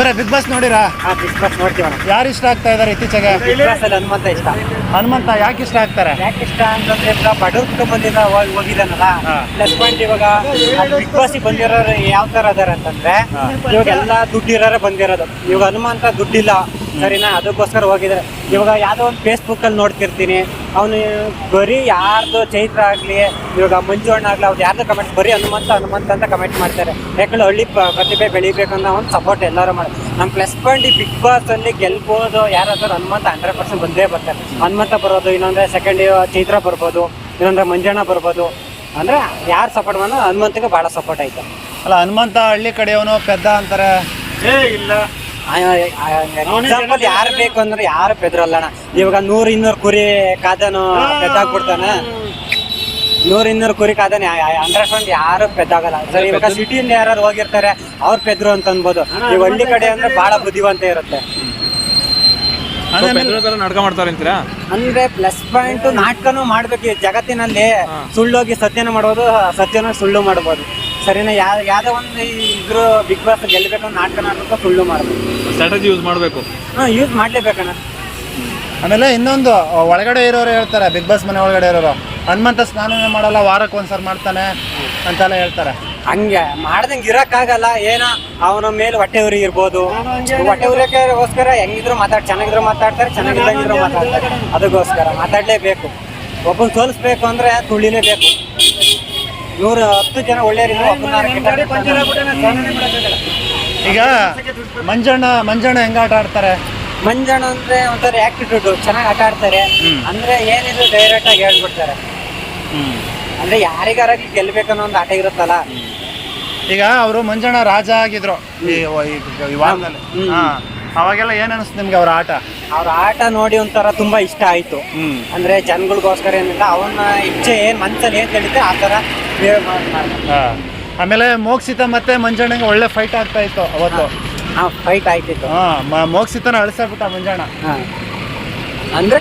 ಇವರೇ Bigg Boss ನೋಡಿರಾ? Bigg Boss ನೋಡ್ತೀವಣ ಯಾರು ಇಷ್ಟ ಆಗ್ತಾ ಇದಾರೆ ಇತ್ತೀಚೆಗೆ? ಬಿಗ್ ಬಾಸ್ ಅಲ್ಲಿ ಹನುಮಂತ ಇಷ್ಟ. ಹನುಮಂತ ಯಾಕೆ ಇಷ್ಟ ಆಗ್ತಾರೆ? ಯಾಕೆ ಇಷ್ಟ ಅಂತಂದ್ರೆ ಬಡವ್ರ ಕುಟುಂಬದಿಂದ ಹೋಗ್- ಹೋಗಿದ್ದಾನಲ್ಲ ಪ್ಲಸ್ ಪಾಯಿಂಟ್ ಇವಾಗ ಬಿಗ್ ಬಾಸ್ ಬಂದಿರೋರು ಯಾವ ತರ ಅದಾರ ಅಂತಂದ್ರೆ. ಇವಾಗ ಎಲ್ಲ ದುಡ್ಡಿರೋರೆ ಬಂದಿರೋದು. ಇವಾಗ ಹನುಮಂತ ದುಡ್ಡಿಲ್ಲ. ಸರಿನಾ? ಅದಕ್ಕೋಸ್ಕರ ಹೋಗಿದ್ದಾರೆ. ಇವಾಗ ಯಾವುದೋ ಒಂದು ಫೇಸ್ಬುಕ್ ಅಲ್ಲಿ ನೋಡ್ತಿರ್ತೀನಿ. ಅವನು ಬರೀ ಯಾರ್ದು ಚೈತ್ರ ಆಗ್ಲಿ ಇವಾಗ ಮಂಜು ಅಣ್ಣ ಆಗ್ಲಿ ಅವ್ರು ಯಾರ್ದು ಕಮೆಂಟ್ ಬರೀ ಹನುಮಂತ ಹನುಮಂತ ಅಂತ ಕಮೆಂಟ್ ಮಾಡ್ತಾರೆ. ಯಾಕಂದ್ರೆ ಹಳ್ಳಿ ಪ್ರತಿಭೆ ಬೆಳಿಬೇಕು ಅನ್ನೋ ಒಂದು ಸಪೋರ್ಟ್ ಎಲ್ಲರೂ ಮಾಡಿ ನಮ್ಮ ಪ್ಲಸ್ ಪಾಯಿಂಟ್ ಈ ಬಿಗ್ ಬಾಸ್ ಅಲ್ಲಿ ಗೆಲ್ಬೋದು. ಯಾರಾದ್ರೂ ಹನುಮಂತ ಹಂಡ್ರೆಡ್ ಪರ್ಸೆಂಟ್ ಬಂದೇ ಬರ್ತಾರೆ. ಹನುಮಂತ ಬರೋದು ಇನ್ನೊಂದ್ರೆ ಸೆಕೆಂಡ್ ಚೈತ್ರ ಬರ್ಬೋದು ಇನ್ನೊಂದ್ರೆ ಮಂಜಣ್ಣ ಬರ್ಬೋದು. ಅಂದ್ರೆ ಯಾರು ಸಪೋರ್ಟ್ ಮಾಡೋ ಹನುಮಂತಗೆ ಭಾಳ ಸಪೋರ್ಟ್ ಆಯ್ತು ಅಲ್ಲ ಹನುಮಂತ ಹಳ್ಳಿ ಕಡೆಯವನು ಪೆದ್ದ ಅಂತಾರೆ. ಎಕ್ಸಾಂಪಲ್ ಯಾರು ಬೇಕು ಅಂದ್ರೆ ಯಾರು ಪೆದ್ರಲ್ಲಣ್ಣ ಇವಾಗ ನೂರ್ ಇನ್ನೂರು ಕುರಿ ಕಾದನು ಪೆದ್ದಾಗ್ಬಿಡ್ತಾನೆ. ನೂರ್ ಇನ್ನೂರು ಕುರಿ ಕಾದನೆ. ಅಂಡರ್ಸ್ಟ್ಯಾಂಡ್ ಯಾರು ಪೆದ್ದಾಗಲ್ಲ. ಸರ್ ಇವಾಗ ಸಿಟಿಯಿಂದ ಯಾರು ಹೋಗಿರ್ತಾರೆ ಅವ್ರು ಪೆದ್ರು ಅಂತ ಅನ್ಬೋದು. ಈ ಹಳ್ಳಿ ಕಡೆ ಅಂದ್ರೆ ಬಹಳ ಬುದ್ಧಿವಂತ ಇರುತ್ತೆ. ಆಮೇಲೆ ಪೆದ್ರದೆಲ್ಲ ನಾಟಕ ಮಾಡ್ತಾರೆ ಅಂತೀರಾ? ಅಂದ್ರೆ ಪ್ಲಸ್ ಪಾಯಿಂಟ್ ನಾಟಕನೂ ಮಾಡ್ಬೇಕು ಈ ಜಗತ್ತಿನಲ್ಲಿ. ಸುಳ್ಳೋಗಿ ಸತ್ಯನ ಮಾಡ್ಬೋದು ಸತ್ಯನ ಸುಳ್ಳು ಮಾಡ್ಬೋದು. ಸರಿನಾ? ಯಾವ ಯಾವ್ದೋ ಒಂದು ಇದ್ರು ಬಿಗ್ ಬಾಸ್ ಗೆಲ್ಲಬೇಕು ನಾಟಕ ನಾಟಕ ಸುಳ್ಳು ಮಾಡಬೇಕು. ಸ್ಟ್ರಾಟಜಿ ಯೂಸ್ ಮಾಡಬೇಕು. ಹಾ ಯೂಸ್ ಮಾಡಲೇಬೇಕಣ್ಣ. ಆಮೇಲೆ ಇನ್ನೊಂದು ಒಳಗಡೆ ಇರೋರು ಹೇಳ್ತಾರೆ ಬಿಗ್ ಬಾಸ್ ಮನೆ ಒಳಗಡೆ ಇರೋರು. ಹನುಮಂತ ಸ್ನಾನನೇ ಮಾಡಲ್ಲ ವಾರಕ್ಕೆ ಒಂದ್ಸರಿ ಮಾಡ್ತಾನೆ ಅಂತೆಲ್ಲ ಹೇಳ್ತಾರೆ. ಹಂಗೆ ಮಾಡ್ದಂಗೆ ಇರಕ್ಕಾಗಲ್ಲ ಏನೋ ಅವನ ಮೇಲೆ ಹೊಟ್ಟೆ ಉರಿ ಇರ್ಬೋದು. ಹೊಟ್ಟೆ ಉರಿಯೋಕ್ಕೋಸ್ಕರ ಹೆಂಗಿದ್ರು ಮಾತಾಡ್ ಚೆನ್ನಾಗಿದ್ರು ಮಾತಾಡ್ತಾರೆ ಚೆನ್ನಾಗಿದ್ದಂಗಿದ್ರು ಮಾತಾಡ್ತಾರೆ. ಅದಕ್ಕೋಸ್ಕರ ಮಾತಾಡಲೇಬೇಕು. ಒಬ್ಬನ ಸೋಲಿಸ್ಬೇಕು ಅಂದ್ರೆ ತುಳಿಲೇಬೇಕು. ನೂರು ಹತ್ತು ಜನ ಒಳ್ಳೆಯರಿದ್ರು ಈಗ ಮಂಜಣ್ಣ ಮಂಜಣ್ಣ ಹೆಂಗ ಆಟ ಆಡ್ತಾರೆ? ಮಂಜಣ್ಣ ಅಂದ್ರೆ ಒಂಥರ ಆಕ್ಟಿಟ್ಯೂಡ್ ಚೆನ್ನಾಗಿ ಆಟ ಆಡ್ತಾರೆ. ಅಂದ್ರೆ ಏನಿದ್ರು ಡೈರೆಕ್ಟ್ ಆಗಿ ಹೇಳ್ಬಿಡ್ತಾರೆ. ಅಂದ್ರೆ ಯಾರಿಗಾರ ಗೆಲ್ಬೇಕನ್ನೋ ಒಂದು ಆಟ ಇರುತ್ತಲ್ಲ? ಈಗ ಅವರು ಮಂಜಣ್ಣ ರಾಜ ಆಗಿದ್ರು ಈ ವಾರದಲ್ಲಿ. ಅವಾಗೆಲ್ಲ ಏನ್ ಅನಿಸ್ತು ನಿಮ್ಗೆ ಅವ್ರ ಆಟ? ಅವ್ರ ಆಟ ನೋಡಿ ಒಂಥರ ತುಂಬಾ ಇಷ್ಟ ಆಯ್ತು. ಅಂದ್ರೆ ಜನಗಳಿಗೋಸ್ಕರ ಏನಿಲ್ಲ ಅವನ ಇಚ್ಛೆ ಏನ್ ಮನ್ಸಲ್ಲಿ ಏನ್ ತಿಳಿತೆ ಆ ತರ ಹಾ. ಆಮೇಲೆ ಮೋಕ್ಷಿತ ಮತ್ತೆ ಮಂಜಣ್ಣಗೆ ಒಳ್ಳೆ ಫೈಟ್ ಆಗ್ತಾ ಇತ್ತು ಅವತ್ತು. ಫೈಟ್ ಆಯ್ತಿತ್ತು. ಹಾ ಮೋಕ್ಷಿತನ ಅಳಿಸ್ಬಿಟ್ಟ ಮಂಜಣ್ಣ. ಹಾ. ಅಂದ್ರೆ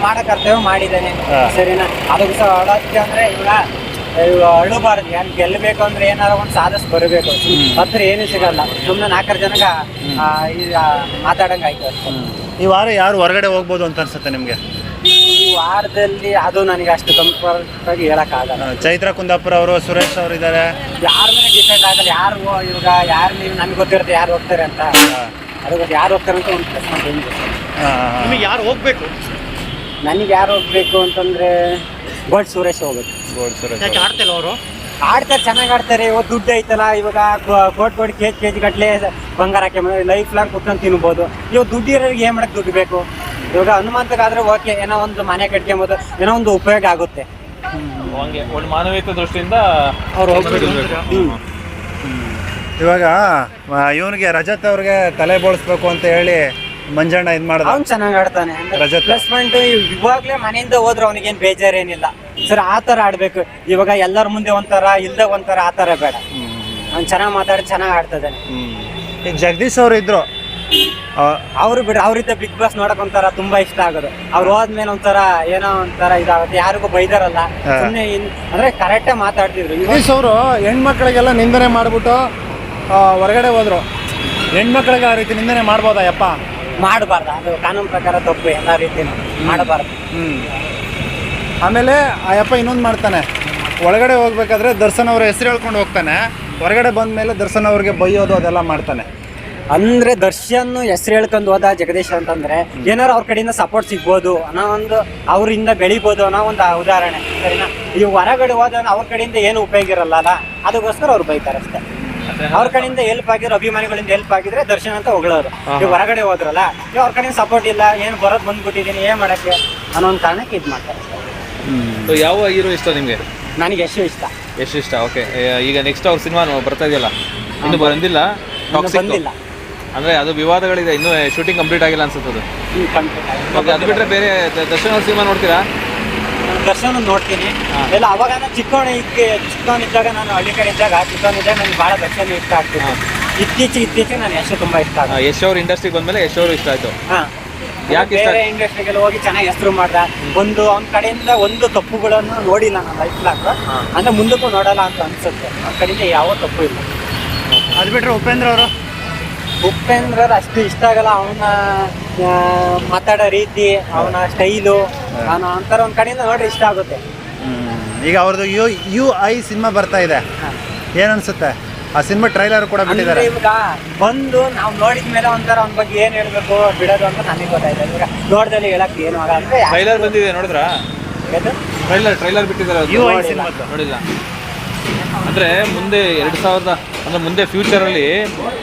ಮಾಡೋ ಕರ್ತವ್ಯ ಮಾಡಿದ್ದಾನೆ. ಸರಿನಾ? ಅದಕ್ಕೆ ಸಹ ಅಳತ್ತೆ ಅಂದ್ರೆ ಇವಾಗ ಅಳಬಾರ್ದು. ಯಾರು ಗೆಲ್ಲಬೇಕು ಅಂದ್ರೆ ಏನಾರ ಒಂದು ಸಾಧಿಸ್ ಬರಬೇಕು. ಹತ್ರ ಏನು ಸಿಗಲ್ಲ. ಸುಮ್ಮನೆ ನಾಲ್ಕರ ಜನಗ ಈಗ ಈ- ಆ, ಮಾತಾಡಂಗ್ ಆಯ್ತು ಅಷ್ಟೇ. ಈ ವಾರ ಯಾರು ಹೊರಗಡೆ ಹೋಗ್ಬೋದು ಅಂತ ಅನ್ಸುತ್ತೆ ನಿಮ್ಗೆ? ವಾರದಲ್ಲಿ ಅದು ನನಗೆ ಅಷ್ಟು ಕಂಫರ್ಟ್ ಆಗಿ ಹೇಳಕ್ ಆಗಲ್ಲ ಆ, ಚೈತ್ರ ಕುಂದಾಪುರ ಅವರು ಸುರೇಶ್ ಅವರು ಇದ್ದಾರೆ. ಯಾರ ಮೇಲೆ ಡಿಸೈಡ್ ಆಗಲ್ಲ ಯಾರು ಇವಾಗ ಯಾರು ನೀವು ನನ್ಗೆ ಗೊತ್ತಿರುತ್ತೆ ಯಾರು ಹೋಗ್ತಾರೆ ಅಂತ. ಅದಕ್ಕೆ ಯಾರು ಹೋಗ್ತಾರೆ ಅಂತ ಒಂದು ಪ್ರಶ್ನೆ ಬಂದು ನಿಮಗೆ ಯಾರು ಹೋಗ್ಬೇಕು? ನನಗೆ ಯಾರು ಹೋಗ್ಬೇಕು ಅಂತಂದ್ರೆ ಗೋಲ್ಡ್ ಸುರೇಶ್ ಹೋಗ್ಬೇಕು. ಸುರೇಶ್ ಆಡ್ತಾರೆ ಅವರು. ಆಡ್ತಾರೆ ಚೆನ್ನಾಗಿ ಆಡ್ತಾರೆ. ಇವಾಗ ದುಡ್ಡು ಐತಲ್ಲ ಇವಾಗ ಕೋಟ್ ಕೋಟಿ ಕೋಟಿ ಕೆ ಜಿ ಕೆ ಜಿ ಗಟ್ಲೆ ಬಂಗಾರ ಹಾಕಿ ಲೈಫ್ ಲಾಂಗ್ ಕುತ್ಕೊಂಡು ತಿನ್ಬೋದು. ಇವಾಗ ದುಡ್ಡು ಇರೋರಿಗೆ ಏನು ಮಾಡಕ್ಕೆ ದುಡ್ಡು ಬೇಕು? ಇವಾಗ ಹನುಮಂತಗಾದ್ರೆ ಓಕೆ ಏನೋ ಒಂದು ಮನೆ ಕಟ್ಕೊಂಬೋದು ಏನೋ ಒಂದು ಉಪಯೋಗ ಆಗುತ್ತೆ. ಹಂಗೆ ಒಂದು ಮಾನವೀಯತೆ ದೃಷ್ಟಿಯಿಂದ ಅವ್ರು ಹೋಗ್ಬೇಕು ಹ್ಮ್. ಇವಾಗ ಇವನಿಗೆ ರಜತ್ ಅವ್ರಿಗೆ ತಲೆ ಬೋಳಿಸ್ಬೇಕು ಅಂತ ಹೇಳಿ ಮಂಜಣ್ಣ ಇದ್ ಮಾಡ್ದ. ಅವ್ನು ಚೆನ್ನಾಗಿ ಆಡ್ತಾನೆ. ರಜತ್. ಪ್ಲಸ್ ಪಾಯಿಂಟ್ ಇವಾಗ್ಲೇ ಮನೆಯಿಂದ ಹೋದ್ರೆ ಅವನಿಗೇನು ಬೇಜಾರೇನಿಲ್ಲ. ಸರ್ ಆ ಥರ ಆಡ್ಬೇಕು. ಇವಾಗ ಎಲ್ಲರ ಮುಂದೆ ಒಂಥರ ಇಲ್ದ ಒಂಥರ ಆ ಥರ ಬೇಡ. ಅವ್ನು ಚೆನ್ನಾಗಿ ಮಾತಾಡಿ ಚೆನ್ನಾಗಿ ಆಡ್ತಿದ್ದಾನೆ ಈಗ ಜಗದೀಶ್ ಅವ್ರು ಇದ್ರು. ಅವ್ರು ಬಿಡ್ರಿ ರೀತಿ ಬಿಗ್ ಬಾಸ್ ನೋಡಕ್ ಒಂಥರ ತುಂಬಾ ಇಷ್ಟ ಆಗೋದು. ಅವ್ರು ಹೋದ್ಮೇಲೆ ಒಂಥರ ಏನೋ ಒಂಥರ ಇದಾಗುತ್ತೆ ಯಾರಿಗೂ ಬೈದಾರಲ್ಲ. ಸುಮ್ಮನೆ ಅಂದ್ರೆ ಕರೆಕ್ಟೇ ಮಾತಾಡ್ತಿದ್ರು. ಇಂಗ್ಲೀಷ್ ಅವರು ಹೆಣ್ಮಕ್ಳಿಗೆಲ್ಲ ನಿಂದನೆ ಮಾಡ್ಬಿಟ್ಟು ಹೊರಗಡೆ ಹೋದ್ರು. ಹೆಣ್ಮಕ್ಳಿಗೆ ಆ ರೀತಿ ನಿಂದನೆ ಮಾಡ್ಬೋದಾ ಯಪ್ಪ? ಮಾಡಬಾರ್ದ. ಅದು ಕಾನೂನು ಪ್ರಕಾರ ತಪ್ಪು ಎಲ್ಲ ರೀತಿ ಮಾಡಬಾರ್ದು. ಹ್ಮ್. ಆಮೇಲೆ ಆ ಯಪ್ಪ ಇನ್ನೊಂದು ಮಾಡ್ತಾನೆ. ಒಳಗಡೆ ಹೋಗ್ಬೇಕಾದ್ರೆ ದರ್ಶನ್ ಅವ್ರ ಹೆಸರು ಹೇಳ್ಕೊಂಡು ಹೋಗ್ತಾನೆ. ಹೊರಗಡೆ ಬಂದ ಮೇಲೆ ದರ್ಶನ್ ಅವ್ರಿಗೆ ಬೈಯೋದು ಅದೆಲ್ಲ ಮಾಡ್ತಾನೆ. ಅಂದ್ರೆ ದರ್ಶನ್ ಹೆಸರು ಹೇಳ್ಕೊಂಡು ಹೋದ ಜಗದೀಶ್ ಅಂತಂದ್ರೆ ಏನಾರು ಅವ್ರ ಕಡೆಯಿಂದ ಸಪೋರ್ಟ್ ಸಿಗ್ಬೋದು ಅನ್ನೋ ಒಂದು ಅವರಿಂದ ಬೆಳಿಬೋದು ಅನ್ನೋ ಒಂದು ಉದಾಹರಣೆ ಸರಿನಾ? ಈ ಹೊರಗಡೆ ಹೋದ ಅವ್ರ ಕಡೆಯಿಂದ ಏನು ಉಪಯೋಗ ಇರಲ್ಲ ಅಲ್ಲ ಅದಕ್ಕೋಸ್ಕರ ಅವ್ರು ಬೈತಾರೆ ಅಷ್ಟೇ. ಅವ್ರ ಕಡೆಯಿಂದ ಹೆಲ್ಪ್ ಆಗಿರೋ ಅಭಿಮಾನಿಗಳಿಂದ ಹೆಲ್ಪ್ ಆಗಿದ್ರೆ ದರ್ಶನ್ ಅಂತ ಹೊಗಳೋರು. ಈಗ ಹೊರಗಡೆ ಹೋದ್ರಲ್ಲ ಈಗ ಅವ್ರ ಕಡೆಯಿಂದ ಸಪೋರ್ಟ್ ಇಲ್ಲ ಏನು ಬರೋದು ಬಂದ್ಬಿಟ್ಟಿದ್ದೀನಿ ಏನ್ ಮಾಡಕ್ಕೆ ಅನ್ನೋ ಒಂದು ಕಾರಣಕ್ಕೆ ಇದು ಮಾಡ್ತಾರೆ ಸೊ ಯಾವ ಹೀರೋ ಇಷ್ಟ ನಿಮಗೆ? ನನಗೆ ಎಷ್ಟು ಇಷ್ಟ. ಎಷ್ಟು ಇಷ್ಟ ಓಕೆ ಈಗ ನೆಕ್ಸ್ಟ್ ಅವ್ರ ಸಿನಿಮಾ ಬರ್ತಾ ಇದೆಯಲ್ಲ? ಇನ್ನು ಬಂದಿಲ್ಲ? ಬಂದಿಲ್ಲ. ಅಂದ್ರೆ ಅದು ವಿವಾದಗಳಿದೆ ಇನ್ನೂ ಶೂಟಿಂಗ್ ಕಂಪ್ಲೀಟ್ ಆಗಿಲ್ಲ ಅನ್ಸುತ್ತೆ ಅದು. ಓಕೆ ಅದು ಬಿಟ್ರೆ ಬೇರೆ ದರ್ಶನ ಅವ್ರ ಸಿನಿಮಾ ನೋಡ್ತೀರಾ? ನಾನು ದರ್ಶನ ನೋಡ್ತೀನಿ ಎಲ್ಲ ಅವಾಗ ನಾನು ಚಿಕ್ಕವಣ ಇದ್ದೆ ಚಿಕ್ಕವನಿದ್ದಾಗ ನಾನು ಹಳ್ಳಿ ಕಡೆ ಇದ್ದಾಗ ಚಿಕ್ಕವನಿದ್ದಾಗ ನನಗೆ ಭಾಳ ದರ್ಶನ ಇಷ್ಟ ಆಗ್ತೀನಿ ಇತ್ತೀಚೆಗೆ ಇತ್ತೀಚೆಗೆ ನಾನು ಯಶ್ ತುಂಬಾ ಇಷ್ಟ ಆಗ ಯಶ್ ಅವ್ರ ಇಂಡಸ್ಟ್ರಿಗೆ ಬಂದ್ಮೇಲೆ ಯಶ್ ಅವರು ಇಷ್ಟ ಆಯ್ತು. ಹಾ. ಯಾಕೆ ಬೇರೆ ಇಂಡಸ್ಟ್ರಿಗೆಲ್ಲ ಹೋಗಿ ಚೆನ್ನಾಗಿ ಹೆಸರು ಮಾಡ್ದ. ಒಂದು ಅವ್ನ ಕಡೆಯಿಂದ ಒಂದು ತಪ್ಪುಗಳನ್ನು ನೋಡಿಲ್ಲ ನಾನು ಲೈಫ್ ಲಾಕ್ ಅಂದ್ರೆ ಮುಂದಕ್ಕೂ ನೋಡಲ್ಲ ಅಂತ ಅನ್ಸುತ್ತೆ. ಅವ್ನ ಕಡೆಯಿಂದ ಯಾವ ತಪ್ಪು ಇಲ್ಲ. ಅದು ಬಿಟ್ರೆ ಉಪೇಂದ್ರ ಅವರು? ಉಪೇಂದ್ರ ಅಷ್ಟು ಇಷ್ಟ ಆಗಲ್ಲ. ಅವನ ಮಾತಾಡೋ ರೀತಿ ಅವನ ಸ್ಟೈಲು ಅವನ ಒಂಥರ ಒಂದ್ ಕಡೆಯಿಂದ ನೋಡ್ರಿ ಇಷ್ಟ ಆಗುತ್ತೆ. ಈಗ ಅವ್ರದ್ದು ಯು ಯು ಐ ಸಿನಿಮಾ ಬರ್ತಾ ಇದೆ. ಏನನ್ಸುತ್ತೆ? ಆ ಸಿನಿಮಾ ಟ್ರೈಲರ್ ಕೂಡ ಬಿಟ್ಟಿದ್ದಾರೆ. ಇವಾಗ ಬಂದು ನಾವು ನೋಡಿದ ಮೇಲೆ ಒಂಥರ ಅವ್ನ ಬಗ್ಗೆ ಏನ್ ಹೇಳ್ಬೇಕು ಬಿಡೋದು ಅಂತ ನನಗೆ ಗೊತ್ತಾಯ್ತು. ಇವಾಗ ನೋಡ್ದಲ್ಲಿ ಹೇಳಕ್ ಏನು ಆಗಲ್ಲ. ಅಂದ್ರೆ ಟ್ರೈಲರ್ ಬಂದಿದೆ ನೋಡಿದ್ರಾ? ಟ್ರೈಲರ್ ಟ್ರೈಲರ್ ಬಿಟ್ಟಿದ್ದಾರೆ ಯು ಐ ಸಿನಿಮಾ ನೋಡಿಲ್ಲ. ಅಂದ್ರೆ ಮುಂದೆ ಎರಡು ಸಾವಿರದ, ಅಂದರೆ ಮುಂದೆ ಫ್ಯೂಚರಲ್ಲಿ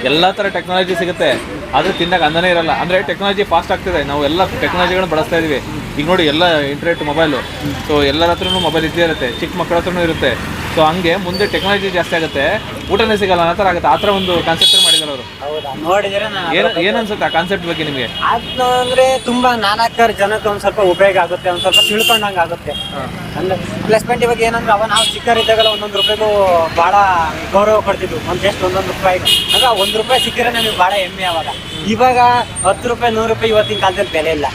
ಎಲ್ಲ ಥರ ಟೆಕ್ನಾಲಜಿ ಸಿಗುತ್ತೆ. ಆದ್ರೆ ತಿನ್ನಕ್ಕೆ ಅಂದನೇ ಇರಲ್ಲ. ಅಂದರೆ ಟೆಕ್ನಾಲಜಿ ಫಾಸ್ಟ್ ಆಗ್ತಿದೆ. ನಾವು ಎಲ್ಲ ಟೆಕ್ನಾಲಜಿಗಳನ್ನ ಬಳಸ್ತಾ ಇದ್ದೀವಿ ಈಗ ನೋಡಿ, ಎಲ್ಲ ಇಂಟರ್ನೆಟ್ ಮೊಬೈಲು ಸೊ ಎಲ್ಲರ ಹತ್ರನೂ ಮೊಬೈಲ್ ಇದ್ದೇ ಇರುತ್ತೆ. ಚಿಕ್ಕ ಮಕ್ಕಳ ಹತ್ರನೂ ಇರುತ್ತೆ. ಸೊ ಹಂಗೆ ಮುಂದೆ ಟೆಕ್ನಾಲಜಿ ಜಾಸ್ತಿ ಆಗುತ್ತೆ. ಊಟನೇ ಸಿಗಲ್ಲ ಆ ಥರ ಆಗುತ್ತೆ. ಆ ಥರ ಒಂದು ಕಾನ್ಸೆಪ್ಟ್ ಮಾಡಿದ್ರು ಅವರು. ಹೌದಾ? ನೋಡಿದ್ರೆ ನಾನು ಏನ್ ಏನ್ ಅನ್ಸುತ್ತೆ ಆ ಕಾನ್ಸೆಪ್ಟ್ ಬಗ್ಗೆ ನಿಮಗೆ? ಅದು ಅಂದ್ರೆ ತುಂಬಾ ನಾನಾಕಾರ ಜನಕ್ಕೆ ಒಂದ್ ಸ್ವಲ್ಪ ಉಪಯೋಗ ಆಗುತ್ತೆ ಒಂದ್ ಸ್ವಲ್ಪ ತಿಳ್ಕೊಂಡಂಗ ಆಗುತ್ತೆ. ಅಂದ್ರೆ ಪ್ಲೇಸ್ಮೆಂಟ್ ಇವಾಗ ಏನಂದ್ರೆ ಅವ ನಾವು ಚಿಕ್ಕರಿದ್ದಾಗಲ್ಲ ಒಂದೊಂದು ರೂಪಾಯಿಗೂ ಬಹಳ ಗೌರವ ಕೊಡ್ತಿದ್ವು. ಒಂದ್ ಜಸ್ಟ್ ಒಂದೊಂದು ರೂಪಾಯಿ ಅಂದ್ರೆ ಒಂದ್ ರೂಪಾಯಿ ಸಿಕ್ಕಿದ್ರೆ ನಮಗೆ ಬಹಳ ಹೆಮ್ಮೆ ಅವಾಗ. ಇವಾಗ ಹತ್ತು ರೂಪಾಯಿ ನೂರು ರೂಪಾಯಿ ಇವತ್ತಿನ ಕಾಲದಲ್ಲಿ ಬೆಲೆ ಇಲ್ಲ.